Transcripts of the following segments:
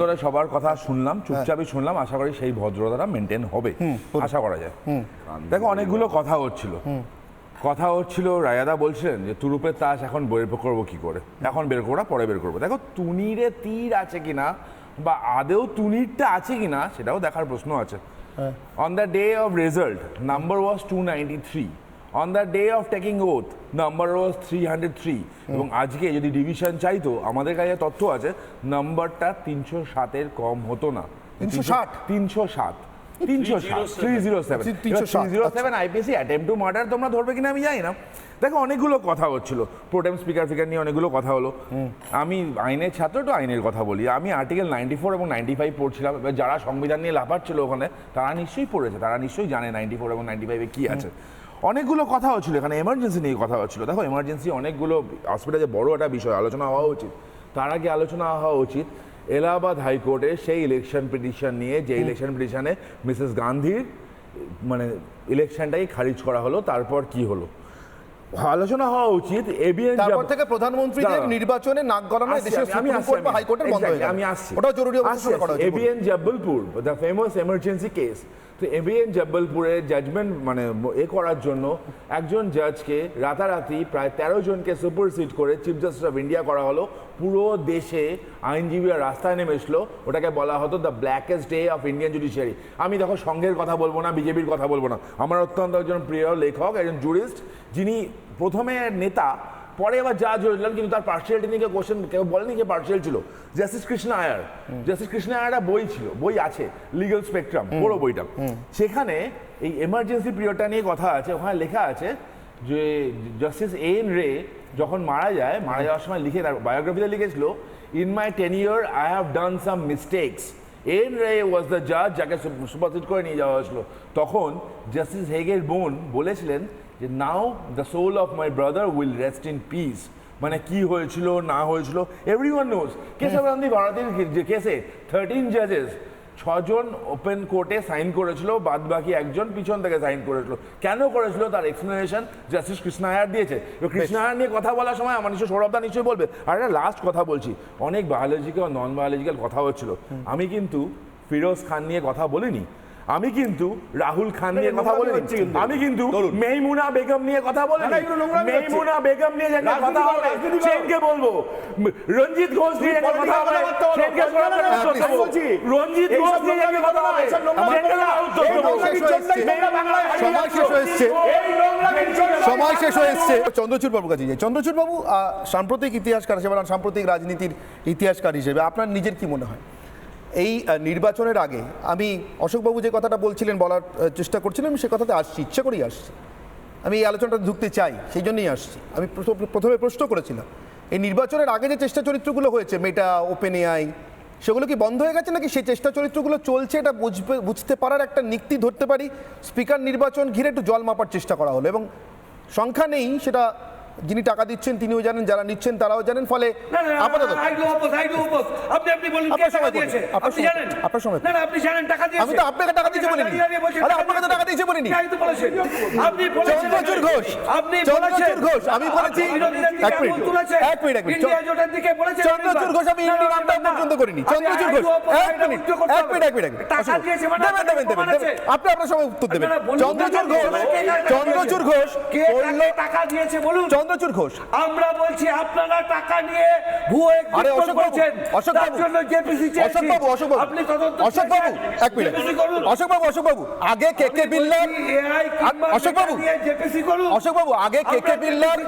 ধরে সবার কথা শুনলাম চুপচাপই শুনলাম আশা করি সেই ভদ্রতাটা মেনটেন হবে। আশা করা যায়। দেখো অনেকগুলো কথা হচ্ছিল। কথা হচ্ছিল রায়াদা বলছিলেন যে তুরুপের তাস এখন বের করব কি করে? এখন বের করব না পরে বের করব। দেখো তুনিরে তীর আছে কিনা বা আদেও তুনিরটা আছে কিনা সেটাও দেখার প্রশ্ন আছে। On the day of result number was two ninety three on the day of taking oath number was three hundred three এবং আজকে যদি ডিভিশন চাইতো আমাদের কাছে তথ্য আছে নাম্বারটা তিনশো সাতের কম হতো না। 360? তিনশো সাত। তিনশো সাত। Three zero seven 307 zero seven IPC attempt to murder তোমরা ধরবে কিনা আমি জানি না। দেখো অনেকগুলো কথা হচ্ছিল। প্রোটেম স্পিকার ফিকার নিয়ে অনেকগুলো কথা হলো। আমি আইনের ছাত্র তো আইনের কথা বলি। আমি আর্টিকেল নাইনটি ফোর এবং নাইনটি ফাইভ পড়ছিলাম। এবার যারা সংবিধান নিয়ে লাফাচ্ছিল ওখানে তারা নিশ্চয়ই পড়েছে। তারা নিশ্চয়ই জানে নাইনটি ফোর এবং নাইনটি ফাইভে কী আছে। অনেকগুলো কথা হচ্ছিল এখানে এমার্জেন্সি নিয়ে কথা হচ্ছিল দেখো এমার্জেন্সি অনেকগুলো হসপিটালে বড় একটা বিষয় আলোচনা হওয়া উচিত। তার আগে আলোচনা হওয়া উচিত এলাহাবাদ হাইকোর্টে সেই ইলেকশন পিটিশন নিয়ে যে ইলেকশন পিটিশনে মিসেস গান্ধীর মানে ইলেকশনটাই খারিজ করা হলো তারপর কি হলো? আলোচনা হওয়া উচিত এবিএন তারপর থেকে প্রধানমন্ত্রীদের দাঁড়াও। নির্বাচনে নাক গলানো দেশের সুপ্রিম কোর্ট বা হাইকোর্টের বন্ধ হয়ে আমি আসছি। ওটাও জরুরি অবস্থা করা ADM Jabalpur the famous emergency case তো এবিএন জব্বলপুরে জাজমেন্ট মানে এ করার জন্য একজন জাজকে রাতারাতি প্রায় তেরো জনকে সুপারসিড করে চিফ জাস্টিস অফ ইন্ডিয়া করা হলো। পুরো দেশে আইনজীবীরা রাস্তায় নেমে এসলো। ওটাকে বলা হতো the blackest day of Indian judiciary আমি দেখো সংঘের কথা বলব না, বিজেপির কথা বলব না। আমার অত্যন্ত একজন প্রিয় লেখক, একজন জুরিস্ট যিনি প্রথমে নেতা পরে আবার জাজ হয়েছিলেন কিন্তু তার পার্সিয়ালিটি নিয়ে কোশ্চেন কেউ বলেনি যে পার্সিয়াল ছিল। জাস্টিস কৃষ্ণ আয়ার জাস্টিস কৃষ্ণ আয়ার একটা বই ছিল বই আছে লিগাল স্পেকট্রাম বড় বইটা। সেখানে এই এমার্জেন্সি পিরিয়ডটা নিয়ে কথা আছে ওখানে লেখা আছে যে জাস্টিস এন রে যখন মারা যায় মারা যাওয়ার সময় লিখে তার বায়োগ্রাফিতে লিখেছিল in my ten year I have done some mistakes N Ray was the জাজ যাকে সুপারসিড করে নিয়ে যাওয়া হয়েছিল। তখন জাস্টিস হেগের বোন বলেছিলেন যে now the soul of my brother will rest in peace মানে কি হয়েছিল না হয়েছিল everyone knows Keshav Gandhi ভারতের যে কেসে থার্টিন জাজেস ছজন ওপেন কোর্টে সাইন করেছিল বাদ বাকি একজন পিছন থেকে সাইন করেছিল। কেন করেছিল তার এক্সপ্লেনেশন জাস্টিস কৃষ্ণায়ার দিয়েছে। কৃষ্ণায়ার নিয়ে কথা বলার সময় আমার নিশ্চয় সৌরভদা নিশ্চয়ই বলবে আর একটা লাস্ট কথা বলছি। অনেক বায়োলজিক্যাল নন বায়োলজিক্যাল কথা হচ্ছিল। আমি কিন্তু ফিরোজ খান নিয়ে কথা বলিনি। আমি কিন্তু রাহুল খান নিয়ে কথা বলিনি। আমি কিন্তু মেইমুনা বেগম নিয়ে কথা বলিনি। মেইমুনা বেগম নিয়ে যে একটা কথা হবে সেনকে বলব। রঞ্জিত ঘোষ নিয়ে কথা হবে সেনকে। রঞ্জিত ঘোষ নিয়ে কথা দেবো। সময় শেষ হয়ে। এই সময় শেষ হয়ে এসছে। চন্দ্রচূড় বাবুর কাছে যাই চন্দ্রচূড় বাবু সাম্প্রতিক ইতিহাসকার হিসেবে সাম্প্রতিক রাজনীতির ইতিহাসকার হিসেবে আপনার নিজের কি মনে হয়? এই নির্বাচনের আগে আমি অশোকবাবু যে কথাটা বলছিলেন বলার চেষ্টা করছিলেন আমি সে কথাতে আসছি, ইচ্ছা করেই আসছি। আমি এই আলোচনাটা ঢুকতে চাই, সেই জন্যই আসছি। আমি প্রথমে প্রশ্ন করেছিলাম, এই নির্বাচনের আগে যে চেষ্টা চরিত্রগুলো হয়েছে, মেটা ওপেন এআই সেগুলো কি বন্ধ হয়ে গেছে নাকি সেই চেষ্টা চরিত্রগুলো চলছে এটা বুঝবে, বুঝতে পারার একটা নিক্তি ধরতে পারি? স্পিকার নির্বাচন ঘিরে একটু জল মাপার চেষ্টা করা হলো এবং সংখ্যা নেই সেটা যিনি টাকা দিচ্ছেন তিনিও জানেন যারা নিচ্ছেন তারাও জানেন ফলে আপাতত. আপনি আপনি বলুন কে টাকা দিয়েছে? আপনি জানেন? আপনার সময় না না আপনি জানেন টাকা দিয়েছে। আমি তো আপনাকে টাকা দিয়েছি বলিনি। আপনি আরে আপনাকে তো টাকা দিয়েছি বলিনি। আপনি তো বলেছেন আপনি বলেছেন চন্দ্রচূড় ঘোষ, আপনি বলেছেন ঘোষ, আমি বলেছি এক মিনিট, এক মিনিট, এক মিনিট। ইন্ডিয়া জোটের দিকে বলেছেন চন্দ্রচূড় ঘোষ আমি নামটা পর্যন্ত করিনি। চন্দ্রচূড় ঘোষ এক মিনিট এক মিনিট এক মিনিট টাকা দিয়েছে মানে দেবেন দেবেন দেবেন। আপনি আপনার সময় উত্তর দেবেন। চন্দ্রচূড় ঘোষ চন্দ্রচূড় ঘোষ কে টাকা দিয়েছে বলুন। চন্দ্রচূড় ঘোষ আমরা বলছি আপনারা টাকা নিয়ে ভুয়ো আরে অশোক করছেন। অশোক বাবু জন্য জেপিসি অশোক বাবু অশোক বাবু আপনি তদন্ত অশোক বাবু এক মিনিট অশোক বাবু অশোক বাবু আগে কে কে বিল্লার অশোক বাবু জেপিসি করুন। অশোক বাবু আগে কে কে বিল্লার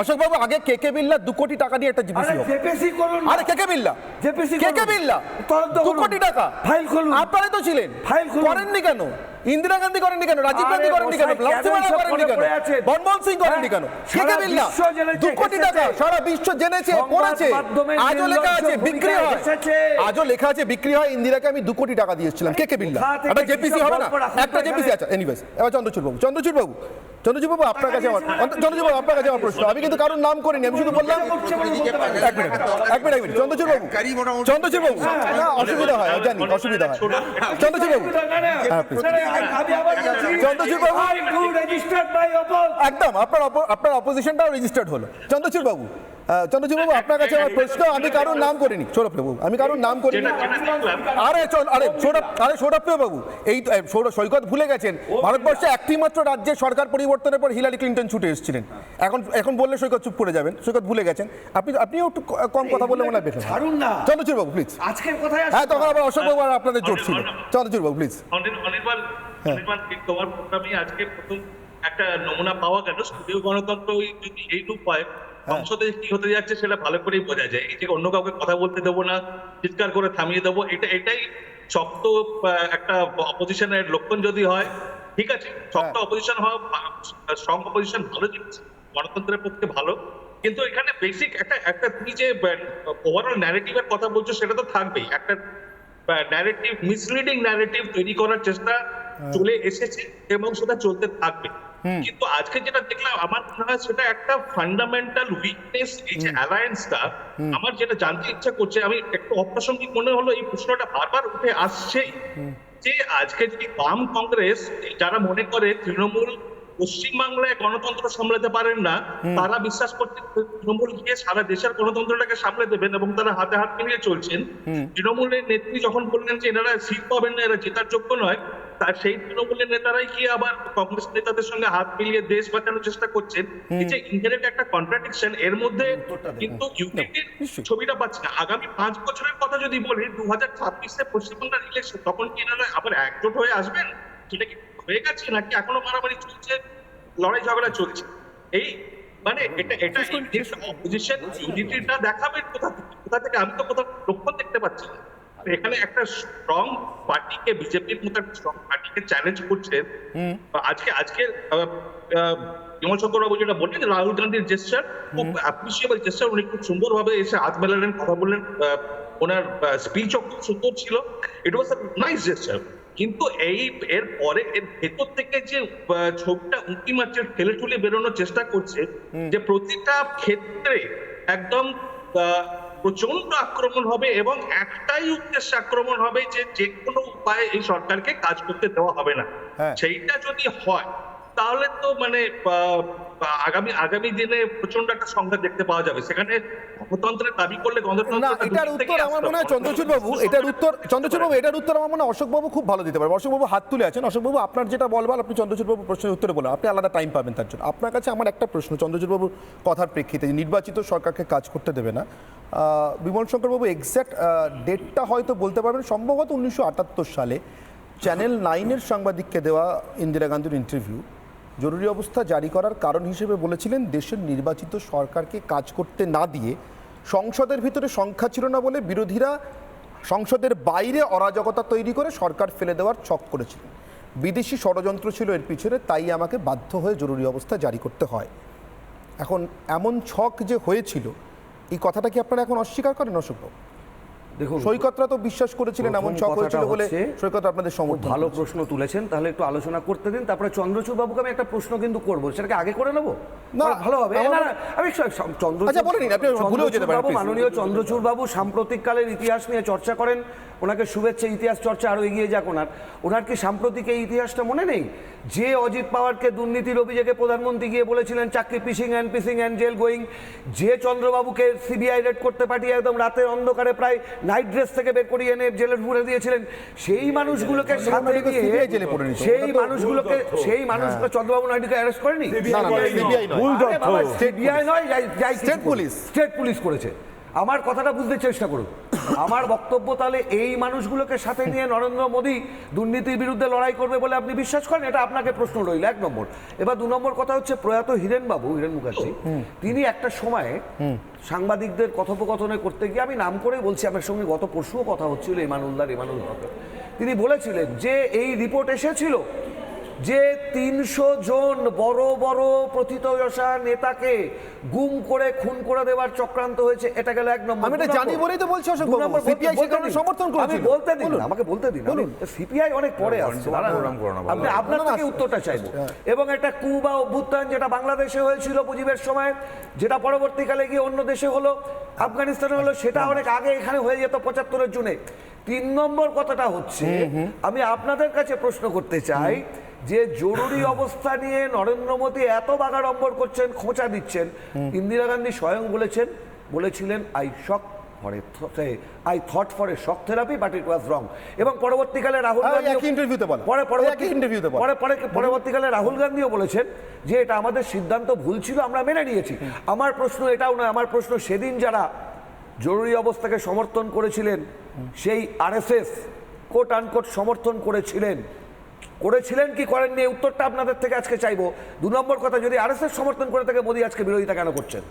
অশোক বাবু আগে কে কে বিল্লার দু কোটি টাকা দিয়ে একটা জিপিসি হবে জেপিসি করুন। আরে কে কে বিল্লা জেপিসি কে কে। বিল্লা তদন্ত দু করুন। কোটি টাকা ফাইল খুলুন। আপনারাই তো ছিলেন ফাইল খুলুন। করেননি কেন ইন্দিরা গান্ধী করেননি কেন? রাজীব গান্ধী করেননি কেন? এসব করেননি কেন? মনমোহন সিং করেননি কেন? সেটা বিল না সারা বিশ্ব জেনেছে, দু কোটি টাকা সারা বিশ্ব জেনেছে পড়েছে। আজও লেখা আছে বিক্রি হয়। আজও লেখা আছে বিক্রি হয় ইন্দিরাকে আমি দু কোটি টাকা দিয়েছিলাম। কে কে বিল্লা না একটা জেপিসি হবে না? একটা জেপিসি আছে আচ্ছা এনিওয়েজ এবার চন্দ্রচূড় বাবু চন্দ্রচূড় বাবু চন্দ্রচূড় বাবু আপনার কাছে আমার আপনার কাছে আমার প্রশ্ন। আমি কিন্তু কারোর নাম করিনি আমি শুধু বললাম এক মিনিট এক মিনিট এক মিনিট। চন্দ্রচূড় বাবু চন্দ্রচূড় না অসুবিধা হয় জানি অসুবিধা হয়। বাবু হ্যাঁ, please। Chandrachur Babu. Registered by oppose একদম আপনার আপনার অপোজিশনটাও রেজিস্টার্ড হলো। চন্দ্রচূড় বাবু আহ, চন্দ্রচূড় বাবু আপনার কাছে আমার প্রশ্ন আমি কারোর নাম করিনি। সৌরভ আমি কারোর নাম করিনি। আরে চল আরে সৌরভ আরে সৌরভ বাবু এই সৈকত ভুলে গেছেন। ভারতবর্ষে একটি মাত্র রাজ্যে সরকার পরিবর্তনের পর হিলারি ক্লিন্টন ছুটে এসেছিলেন। এখন এখন বললে সৈকত চুপ করে যাবেন সৈকত ভুলে গেছেন। আপনি আপনিও একটু কম কথা বললে মনে হয় বেশ হয়। ছাড়ুন না। প্লিজ আজকের কথায় হ্যাঁ তখন আবার অশোক বাবু আর আপনাদের জোট ছিল। চন্দ্রচূড় বাবু প্লিজ অনির্বাণ অনির্বাণ তোমার প্রোগ্রামে আজকে প্রথম একটা নমুনা পাওয়া গেল। স্টুডিও গণতন্ত্র এইটুকু পায় সংসদে কি হতে যাচ্ছে সেটা ভালো করেই বোঝা যায়। এই যে অন্য কাউকে কথা বলতে দেবো না চিৎকার করে থামিয়ে দেবো। এটা এটাই শক্ত একটা অপোজিশনের লক্ষণ যদি হয় ঠিক আছে? শক্ত অপোজিশন হওয়া স্ট্রং অপোজিশন ভালো জিনিস। গণতন্ত্রের পক্ষে ভালো। কিন্তু এখানে বেসিক একটা একটা তুমি যে ওভারঅল ন্যারেটিভের কথা বলছো সেটা তো থাকবেই। একটা ন্যারেটিভ মিসলিডিং ন্যারেটিভ তৈরি করার চেষ্টা চলে এসেছে এবং সেটা চলতে থাকবে। কিন্তু আজকে যেটা দেখলাম আমার মনে হয় সেটা একটা ফান্ডামেন্টাল উইকনেস এই যে অ্যালায়েন্সটা আমার যেটা জানতে ইচ্ছা করছে আমি একটু অপ্রাসঙ্গিক মনে হলো এই প্রশ্নটা বারবার উঠে আসছেই যে আজকে যদি বাম কংগ্রেস যারা মনে করে তৃণমূল পশ্চিমবাংলায় গণতন্ত্র সামলাতে পারেন না তারা বিশ্বাস করছে তৃণমূল গিয়ে সারা দেশের গণতন্ত্রটাকে সামলে দেবেন এবং তারা হাতে হাত মিলিয়ে চলছেন। তৃণমূলের নেত্রী যখন বললেন যে এনারা সিট পাবেন না এরা জেতার যোগ্য নয় তার সেই তৃণমূলের নেতারাই গিয়ে আবার কংগ্রেস নেতাদের সঙ্গে হাত মিলিয়ে দেশ বাঁচানোর চেষ্টা করছেন। এই যে ইনহেরেন্ট একটা কন্ট্রাডিকশন এর মধ্যে কিন্তু ইউনিটির ছবিটা পাচ্ছি না। আগামী পাঁচ বছরের কথা যদি বলি দু হাজার ছাব্বিশে পশ্চিমবঙ্গের ইলেকশন তখন কি এনারা আবার একজোট হয়ে আসবেন? সেটা কি হয়ে গেছে নাকি এখনও মারামারি চলছে? লড়াই ঝগড়া চলছে। এই মানে এটা এটা অপোজিশন ইউনিটিটা দেখাবে কোথা থেকে? কোথা থেকে? আমি তো কোথাও লক্ষণ দেখতে পাচ্ছি না। এখানে একটা স্ট্রং পার্টিকে বিজেপির মতো একটা স্ট্রং পার্টিকে চ্যালেঞ্জ করছে। আজকে আজকে বিমল শঙ্কর বাবু যেটা বললেন রাহুল গান্ধীর জেস্টার খুব অ্যাপ্রিসিয়েবল জেস্টার উনি খুব সুন্দরভাবে এসে হাত মেলালেন কথা বললেন। ওনার স্পিচও খুব সুন্দর ছিল। ইট ওয়াজ নাইস জেস্টার কিন্তু এই এর পরে এর ভেতর থেকে যে ছবিটা উঁকি মারছে ঠেলে ঠুলে বেরোনোর চেষ্টা করছে যে প্রতিটা ক্ষেত্রে একদম আহ, প্রচণ্ড আক্রমণ হবে এবং একটাই উদ্দেশ্যে আক্রমণ হবে যে যে কোনো উপায়ে এই সরকারকে কাজ করতে দেওয়া হবে না হ্যাঁ। সেইটা যদি হয় তাহলে তো মানে আগামী আগামী দিনে প্রচণ্ড একটা সংখ্যা দেখতে পাওয়া যাবে। সেখানে গণতন্ত্রের দাবি করলে গণতন্ত্র এটার উত্তর আমার মনে হয় চন্দ্রচূড় বাবু এটার উত্তর চন্দ্রচূড় বাবু এটার উত্তর আমার মনে হয় অশোক বাবু খুব ভালো দিতে পারবে অশোক বাবু হাত তুলে আছেন। অশোক বাবু আপনার যেটা বলবার আপনি চন্দ্রচূড় বাবু প্রশ্নের উত্তরে বলেন। আপনি আলাদা টাইম পাবেন তার জন্য। আপনার কাছে আমার একটা প্রশ্ন চন্দ্রচূড় বাবুর কথার প্রেক্ষিতে নির্বাচিত সরকারকে কাজ করতে দেবে না। বিমল শঙ্কর বাবু এক্স্যাক্ট ডেটটা হয়তো বলতে পারবেন। সম্ভবত উনিশশো আটাত্তর সালে চ্যানেল নাইনের সাংবাদিককে দেওয়া ইন্দিরা গান্ধীর ইন্টারভিউ জরুরি অবস্থা জারি করার কারণ হিসেবে বলেছিলেন দেশের নির্বাচিত সরকারকে কাজ করতে না দিয়ে সংসদের ভিতরে সংখ্যা ছিল না বলে বিরোধীরা সংসদের বাইরে অরাজকতা তৈরি করে সরকার ফেলে দেওয়ার ছক করেছিলেন। বিদেশি ষড়যন্ত্র ছিল এর পিছনে, তাই আমাকে বাধ্য হয়ে জরুরি অবস্থা জারি করতে হয়। এখন এমন ছক যে হয়েছিল, এই কথাটা কি আপনারা এখন অস্বীকার করেন অশোকবাবু? দেখুন সৈকতরা তো বিশ্বাস করেছিলেন এমন শখ হয়েছিল বলে সৈকত আপনাদের সমর্থন ভালো প্রশ্ন তুলেছেন তাহলে একটু আলোচনা করতে দিন তারপরে চন্দ্রচূড় বাবুকে আমি একটা প্রশ্ন কিন্তু করব সেটাকে আগে করে নেব? না, ভালো হবে। না, আমি চন্দ্র আচ্ছা, বলে নিন, আপনি ভুলেও যেতে পারেন, বাবু please। মাননীয় চন্দ্রচূড় বাবু সাম্প্রতিককালের ইতিহাস নিয়ে চর্চা করেন ওনাকে শুভেচ্ছা ইতিহাস চর্চা আরও এগিয়ে যাক ওনার। ওনার কি সাম্প্রতিক এই ইতিহাসটা মনে নেই? যে অজিত পাওয়ারকে দুর্নীতির অভিযোগে প্রধানমন্ত্রী গিয়ে বলেছিলেন চাকরি পিসিং অ্যান্ড পিসিং অ্যান্ড জেল গোয়িং যে চন্দ্রবাবুকে সিবিআই রেড করতে পাঠিয়ে একদম রাতের অন্ধকারে প্রায় নাইট ড্রেস থেকে বের করিয়ে এনে জেলের পুরে দিয়েছিলেন সেই মানুষগুলোকে সাথে চন্দ্রবাবু নিয়ে জেলে। সেই মানুষগুলোকে সেই মানুষগুলো চন্দ্রবাবু নাইডুকে অ্যারেস্ট করেনি? না, না, CBI নয়। করুক। police। স্টেট পুলিশ করেছে। আমার কথাটা বুঝতে চেষ্টা করুন। আমার বক্তব্য তাহলে এই মানুষগুলোকে সাথে নিয়ে নরেন্দ্র মোদী দুর্নীতির বিরুদ্ধে লড়াই করবে বলে আপনি বিশ্বাস করেন? এটা আপনাকে প্রশ্ন রইল এক নম্বর। এবার দু নম্বর কথা হচ্ছে প্রয়াত হিরেন বাবু হিরেন মুখার্জি তিনি একটা সময়ে সাংবাদিকদের কথোপকথনে করতে গিয়ে আমি নাম করে বলছি আমার সঙ্গে গত পরশুও কথা হচ্ছিল ইমানুল্লাহ ইমানুল হকের। তিনি বলেছিলেন যে এই রিপোর্ট এসেছিল যে তিনশো জন বড় বড় প্রথিতযশা নেতাকে গুম করে খুন করে দেওয়ার চক্রান্ত হয়েছে এটা গেল এক নম্বর। আমি এটা জানি বলেই তো বলছি অশোক বাবু। বলতে সেখানে। সমর্থন আমি বলতে দিন আমাকে বলতে দিন। সিপিআই অনেক পরে আসছে। আপনি আপনার থেকে উত্তরটা চাইব। হ্যাঁ। এবং একটা কু বা অভ্যুত্থান যেটা বাংলাদেশে হয়েছিল মুজিবের সময় যেটা পরবর্তীকালে গিয়ে অন্য দেশে হলো আফগানিস্তানে হলো সেটা অনেক আগে এখানে হয়ে যেত পঁচাত্তরের জুনে। তিন নম্বর কথাটা হচ্ছে আমি আপনাদের কাছে প্রশ্ন করতে চাই যে জরুরি অবস্থা নিয়ে নরেন্দ্র মোদী এত বাগাড়ম্বর করছেন খোঁচা দিচ্ছেন ইন্দিরা গান্ধী স্বয়ং বলেছেন বলেছিলেন I shock for I thought for a shock therapy but it was wrong এবং পরবর্তীকালে রাহুল হ্যাঁ, গান্ধী একই interview-তে পরে পরবর্তী একই interview-তে পরে পরে পরবর্তীকালে রাহুল গান্ধীও বলেছেন যে এটা আমাদের সিদ্ধান্ত ভুল ছিল আমরা মেনে নিয়েছি। আমার প্রশ্ন এটাও নয় আমার প্রশ্ন সেদিন যারা জরুরি অবস্থাকে সমর্থন করেছিলেন সেই আরএসএস কোট আনকোট সমর্থন করেছিলেন করেছিলেন কি করেননি? এই উত্তরটা আপনাদের থেকে আজকে চাইব। দু নম্বর কথা, যদি আরএসএস সমর্থন করে থাকে, মোদী আজকে বিরোধিতা কেন করছেন?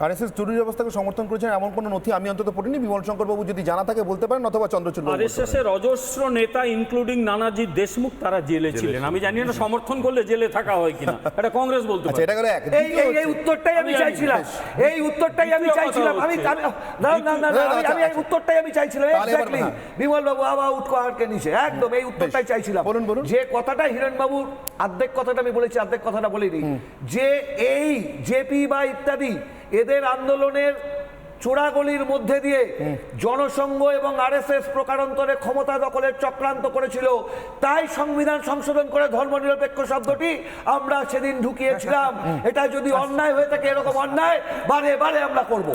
আরএসএস জরুরি অবস্থাকে সমর্থন করেছেন এমন কোনো নথি আমি অন্তত পড়িনি। বিমল শঙ্কর বাবু যদি জানা থাকে বলতে পারেন অথবা চন্দ্রচূড় বাবু। আরএসএস এর অজস্র নেতা ইনক্লুডিং নানাজি দেশমুখ তারা জেলে ছিলেন। আমি জানি না সমর্থন করলে জেলে থাকা হয় কিনা। এটা কংগ্রেস বলতে আচ্ছা পারে। এটা গেল এক। এই এই উত্তরটাই আমি চাইছিলাম। এই উত্তরটাই আমি চাইছিলাম। আমি না না না আমি- আমি এই উত্তরটাই আমি চাইছিলাম। এক্স্যাক্টলি। বিমল বাবু আবার উঠকো আটকে নিচে। একদম এই উত্তরটাই চাইছিলাম। বলুন, বলুন। যে কথাটা হিরণ বাবুর অর্ধেক কথাটা আমি বলেছি অর্ধেক কথাটা বলিনি। যে এই জেপি বা ইত্যাদি এদের আন্দোলনের চোরাগলির মধ্যে দিয়ে জনসংঘ এবং আরএসএস প্রকারান্তরে ক্ষমতা দখলের চক্রান্ত করেছিল। তাই সংবিধান সংশোধন করে ধর্মনিরপেক্ষ শব্দটি আমরা সেদিন ঢুকিয়েছিলাম। এটা যদি অন্যায় হয়ে থাকে এরকম অন্যায় বারে বারে আমরা করব।